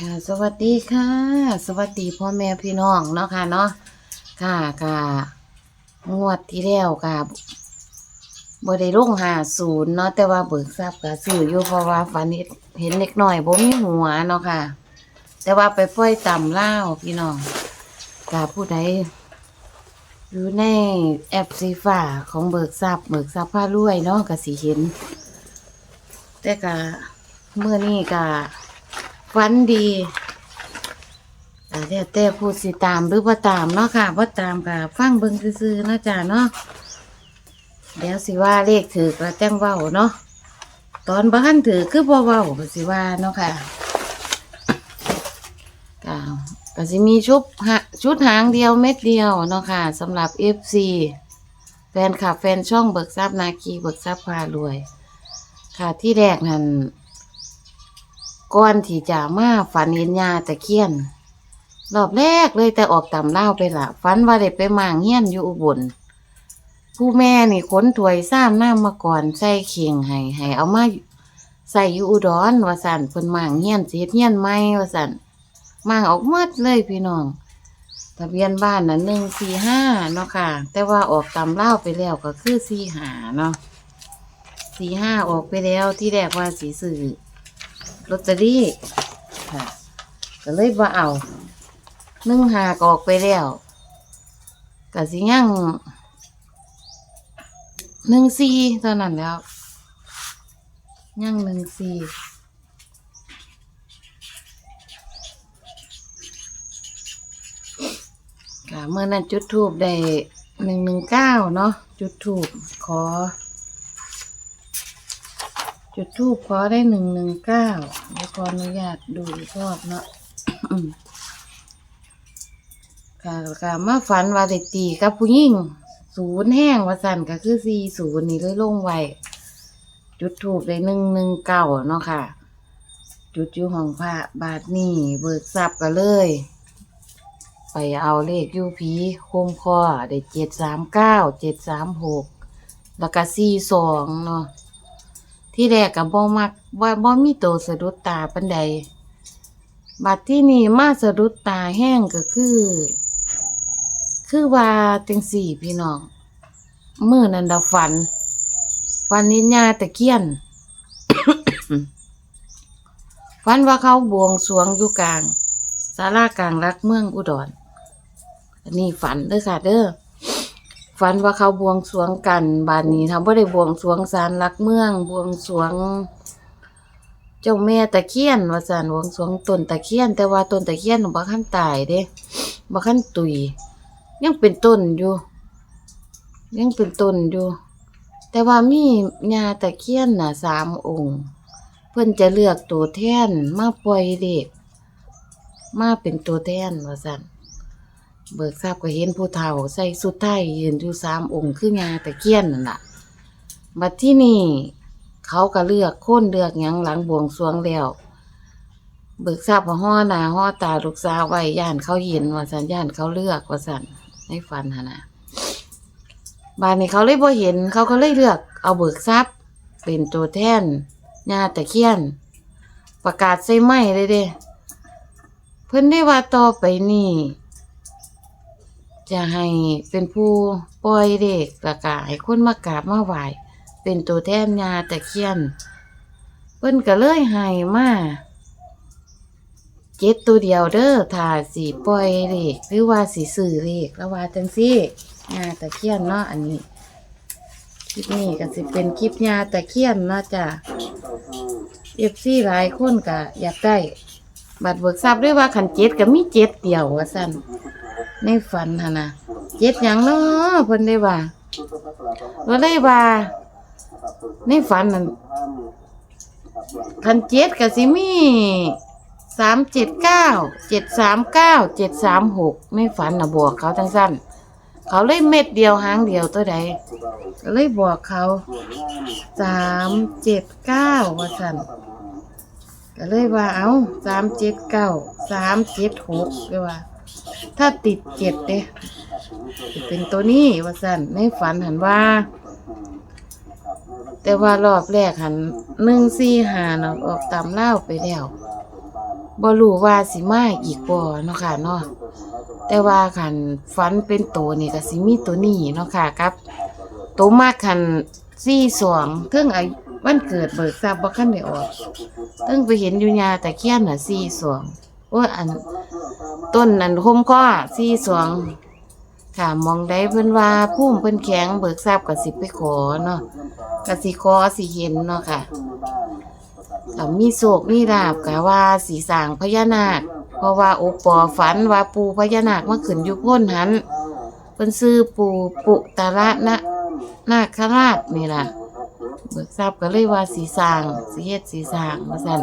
ค่ะสวัสดีค่ะ สวัสดีพ่อแม่พี่น้องเนาะค่ะเนาะค่ะค่ะงวดที่แล้วค่ะบ่ได้ลงหาศูนย์เนาะแต่ว่าเบิกทรัพย์ก็ซื้ออยู่เพราะว่าฝันเห็นเล็กน้อยบ่มีหัวเนาะค่ะ แต่ว่าไปปล่อยต่ำเล่าพี่น้องกาผู้ใดอยู่ในแอปสีฟ้าของเบิกทรัพย์เบิกทรัพย์ผ้ารวยเนาะก็สิเห็น แต่กะเมื่อนี้กะ ฝันดีแต่แล้วแต่ผู้สิตามหรือว่าตามเนาะค่ะว่าตามกะฟังเบิ่งซื่อๆเนาะจ้ะเนาะเดี๋ยวสิว่าเลขถือกระแจ้งเว้าเนาะตอนบ้านถือคือบ่เว้าก็สิว่าเนาะค่ะกะก็สิมีชุดหะชุดหางเดียวเม็ดเดียวเนาะค่ะสำหรับ FC แฟนคลับแฟนช่องเบิกทรัพย์นาคีเบิกทรัพย์พารวย ค่ะที่แรกนั่น ก่อนที่จะมาฝันเห็นยาตะเคียนรอบแรกเลยแต่ออกตำเล่าไปละฝันว่าได้ไปหมางเฮี้ยนอยู่อุบลผู้แม่นี่ขนถวยซ้ำหน้ำมาก่อนใส่เข่งให้ให้เอามาใส่อยู่อุดรว่าสันเพิ่นหมางเฮี้ยนเสียเฮี้ยนไหมว่าสันหมางออกหมดเลยพี่น้องทะเบียนบ้านน่ะหนึ่งสี่ห้าเนาะค่ะ แต่ว่าออกตำเล่าไปแล้วก็คือสี่หาเนาะสี่ห้าออกไปแล้วที่แรกว่าสีสื่อ ลอตเตอรี่ค่ะ ก็เลยว่าเอาหนึ่งหากออกไปแล้วก็สิยังหนึ่งสี่เท่านั้นแล้วยังหนึ่งสี่ค่ะเมื่อนั้นจุดทูบได้หนึ่งหนึ่งเก้าเนาะจุดทูบขอ จุดทูบขอได้หนึ่งหนึ่งเก้าเดี๋ยวขออนุญาตดูอีกรอบเนาะอืมค่ะค่ะมาฝันว่าได้ตีกับผู้หญิงศูนย์แห้งว่าสั่นก็คือสี่ศูนย์นี่เลยลงไวจุดทูบได้หนึ่งหนึ่งเก้าเนาะค่ะ จุดอยู่ห้องพระบาทนี่เบิกทรัพย์ก็เลย ไปเอาเลขยูพีโคมคอได้เจ็ดสามเก้าเจ็ดสามหกแล้วก็สี่สองเนาะ ที่แรกกับบ่มักว่าบ่มีโตสะดุดตาปันใด บัดที่นี่มาสะดุดตาแห้งก็คือ คือว่าจังสี่พี่น้องมื้อนั้นดาฝัน ฝันนินญาตะเคียน ฝันว่าเขาบวงสรวงอยู่กลางศาลากลางรักเมืองอุดร อันนี้ฝันเด้อค่ะเด้อ ฝันว่าเขาบวงสรวงกันบานนี้ทำบ่ได้บวงสรวงศาลหลักเมือง บวงสรวง เจ้าแม่ตะเคียนว่าซั่นบวงสรวงต้นตะเคียน แต่ว่าต้นตะเคียนบ่คันตายเด้บ่คันตุย ยังเป็นต้นอยู่ ยังเป็นต้นอยู่ แต่ว่ามีญาตะเคียนน่ะสามองค์ เพิ่นจะเลือกตัวแทนมาปล่อยเด็กมาเป็นตัวแทนว่าซั่น เบิกทราบก็เห็นผู้เฒ่า ใส่สุดไทยยืนอยู่สามองค์คืองาตะเคียนนั่นล่ะบัดที่นี่เขาก็เลือกค้นเลือกหยังหลังบวงสรวงแล้วเบิกทราบว่าห่อหน้าห่อตาลูกสาวไว้ย่านเขาเห็นว่าสันย่านเขาเลือกว่าสันในฝันหนนะบ้านนี้เขาเลยบ่เห็น เขาก็เลยเลือกเอาเบิกทรัพย์เป็นตัวแทนญาตะเคียน ประกาศใส่ไม้เลยเด้ เพิ่นได้ว่าต่อไปนี่ จะให้เป็นผู้ปล่อยเด็กแล้วก็ให้คนมากราบมาไหว้เป็นตัวแทนยาตะเคียน เพิ่นก็เลยให้มาเจ็ดตัวเดียวเด้อถ้าสิปล่อยเลขหรือว่าสิซื้อเลขแล้วว่าจังซี่ยาตะเคียนเนาะอันนี้คลิปนี้ก็สิเป็นคลิปยาตะเคียนเนาะจ้ะเอฟซีหลายคนก็อยากได้บัตรเบิกทราบด้วยว่าขันเจ็ดก็มีเจ็ดเดียวว่าสั่น ในฝันหั่นะเจ็ดหยังเนาะเพิ่นได้ว่าก็เลยว่าในฝันนั่นคันเจ็ดก็สิมีสามเจ็ดเก้าเจ็ดสามเก้าเจ็ดสามหกในฝันนะบอกเขาทั้งสั้นเขาเลยเม็ดเดียวหางเดียวตัวใดเลยบอกเขาสามเจ็ดเก้าว่าสั่นก็เลยว่าเอาสามเจ็ดเก้าสามเจ็ดหกเลยว่า ถ้าติดเจ็ดเด้สิเป็นตัวนี้ว่าสั่นในฝันหันว่า แต่ว่ารอบแรกหันหนึ่งสี่หาเนาะออกตามเล่าไปแล้วบ่รู้ว่าสิมาอีกบ่เนาะค่ะเนาะแต่ว่าคันฝันเป็นโตนี่ก็สิมีตัวนี้เนาะค่ะกับโตมากคัน42เทิงอายวันเกิดเบิกทรัพย์บ่คันได้ออกเทิงไปเห็นอยู่ยาแตะเคียนน่ะ42โอ้ยอัน ต้นอันคมข้อ42ค่ะมองได้เพิ่นว่าภูมิเพิ่นแข็งเบิกทรัพย์ก็สิไปขอเนาะก็สิขอสิเห็นเนาะค่ะมีโศกมีลาบกะว่าสีสางพญานาค เพราะว่าโอปอฝันว่าปูพญานาคมาขึ้นอยู่พ้นหันเพิ่นซื้อปูปุตระนะนาคราชนี่ล่ะเบิกทรัพย์ก็เลยว่าสีสางสีเฮ็ดสีสางว่าซั่น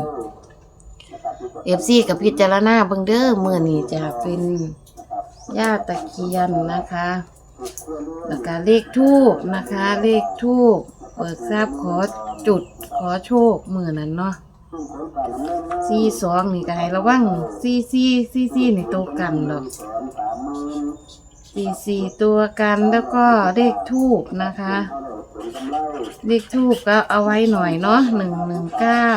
FC กับพิจารณาเบิงเด้อมื้อนี้จะเป็นย่าตะเคียนนะคะแล้วก็เลขทูบนะคะ เลขทูบเบิกทรัพย์ขอจุดขอโชคเมือนั้นเนาะสี่สองนี่ก็ให้ระวังสี่สี่สี่สี่ในตัวกันดอกสี่สี่ตัวกันแล้วก็เลขทูบนะคะ เลขทูบก็เอาไว้หน่อยเนาะหนึ่งหนึ่งเก้า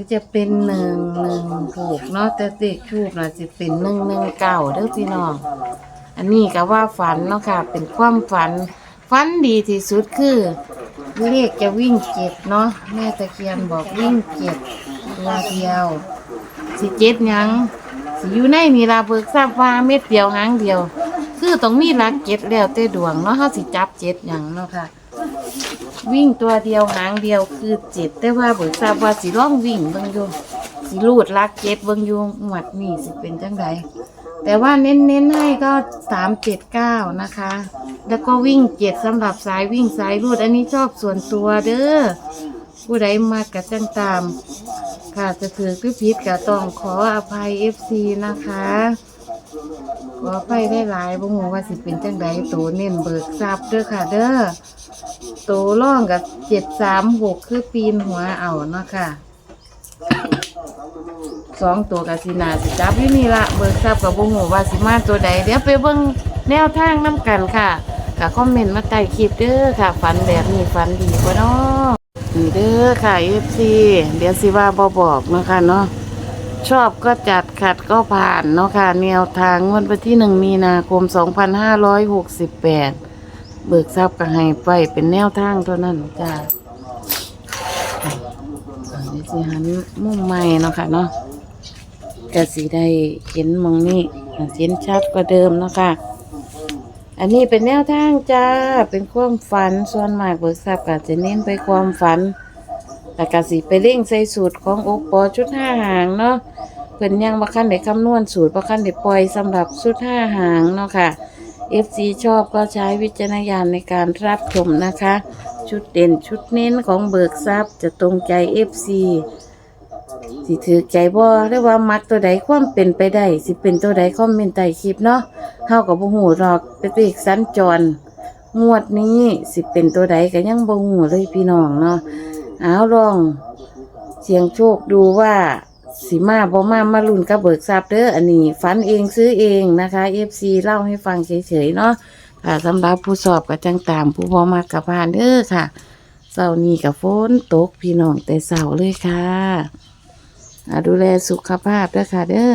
รือจะเป็นหนึ่งหนึ่งถูกเนาะแต่เลขทูบนะจะเป็นหนึ่งหนึ่งเก้าเด้อพี่น้อง อันนี้ก็ว่าฝันเนาะค่ะ เป็นความฝัน ฝันดีที่สุดคือ เลขจะวิ่งเจ็ดเนาะแม่ตะเคียนบอกวิ่งเจ็ดตัวเดียว สิเจ็ดหยังสิอยู่ในนี่ลาเบิกทราบว่าเม็ดเดียวหางเดียว คือต้องมีหลักเจ็ดแล้วแต่ดวงเนาะเฮาสิจับเจ็ดหยังเนาะค่ะ วิ่งตัวเดียวหางเดียวคือเจ็ดแต่ว่าเบิกทราบว่าสิร้องวิ่งเบิ่งอยู่สิรูดลักเจ็ดเบิ่งอยู่หมวดนี่สิเป็นจังไดแต่ว่าเน้นๆให้ก็สามเจ็ดเก้านะคะ แล้วก็วิ่งเจ็ดสำหรับสายวิ่งสายรูด อันนี้ชอบส่วนตัวเด้อผู้ใดมากกับจังตาม ค่ะจะถือคือผิดก็ต้องขออภัยเอฟซีนะคะขออภัยได้หลายบ่ฮู้ว่าสิเป็นจังใดโตเน้นเบิกทรัพย์เด้อค่ะเด้อ โตร่องกับเจ็ดสามหกคือปีนหัวเอาเนาะค่ะสองตัวกับสินาสิจับอยู่นี่ละเบิกทรัพย์กับบ่ฮู้ว่าสิมาตัวใด เดี๋ยวไปเบิ่งแนวทางนํกันค่ะก็คอมเมนต์มาใต้คลิปเด้อค่ะ ฝันแบบนี้ฝันดีกว่านาะเด้อค่ะ FC เดี๋ยวสิว่าบ่บอกเนาะค่ะเนาะชอบก็จัดขัดก็ผ่านเนาะค่ะแนวทางงวันที่หนึ่งมีนาคม 2568 เบิกทรัพย์ก็ให้ไปเป็นแนวทางเท่านั้นจ้าอันนี้สิหันมุมใหม่เนาะค่ะเนาะก็สิได้เห็นมองนี่เห็นชัดกว่าเดิมเนาะค่ะ อันนี้เป็นแนวทางจ้า เป็นความฝันส่วนมากเบิกทรัพย์ก็จะเน้นไปความฝันแต่ก็สิไปเร่งใส่สูตรของอกปอชุดห้าหางเนาะเพิ่นยังบ่คันได้คำนวณสูตรบ่คันได้ปล่อยสำหรับชุดห้าหางเนาะค่ะ FC ชอบก็ใช้วิจารณญาณในการรับชมนะคะ ชุดเด่นชุดเน้นของเบิกทรัพย์จะตรงใจ FC สิถือใจบ่หรือว่ามักตัวใดความเป็นไปได้สิเป็นตัวใดคอมเมนต์ใต้คลิปเนาะเฮากับบ่ฮู้หรอกเป็นเลขสัญจรงวดนี้สิเป็นตัวใดก็ยังบ่ฮู้เลยพี่น้องเนาะเอาลองเสียงโชคดูว่า สีมาบ่มามาลุ้นกับเบิกทรับเด้ออันนี้ฝันเองซื้อเองนะคะเอฟซีเล่าให้ฟังเฉยๆเนาะค่ะสำหรับผู้สอบกับจังตามผู้บ่มากกับพานเด้อค่ะเสาร์นี้กับฝนตกพี่น้องแต่เสาร์เลยค่ะดูแลสุขภาพด้วยค่ะเด้อ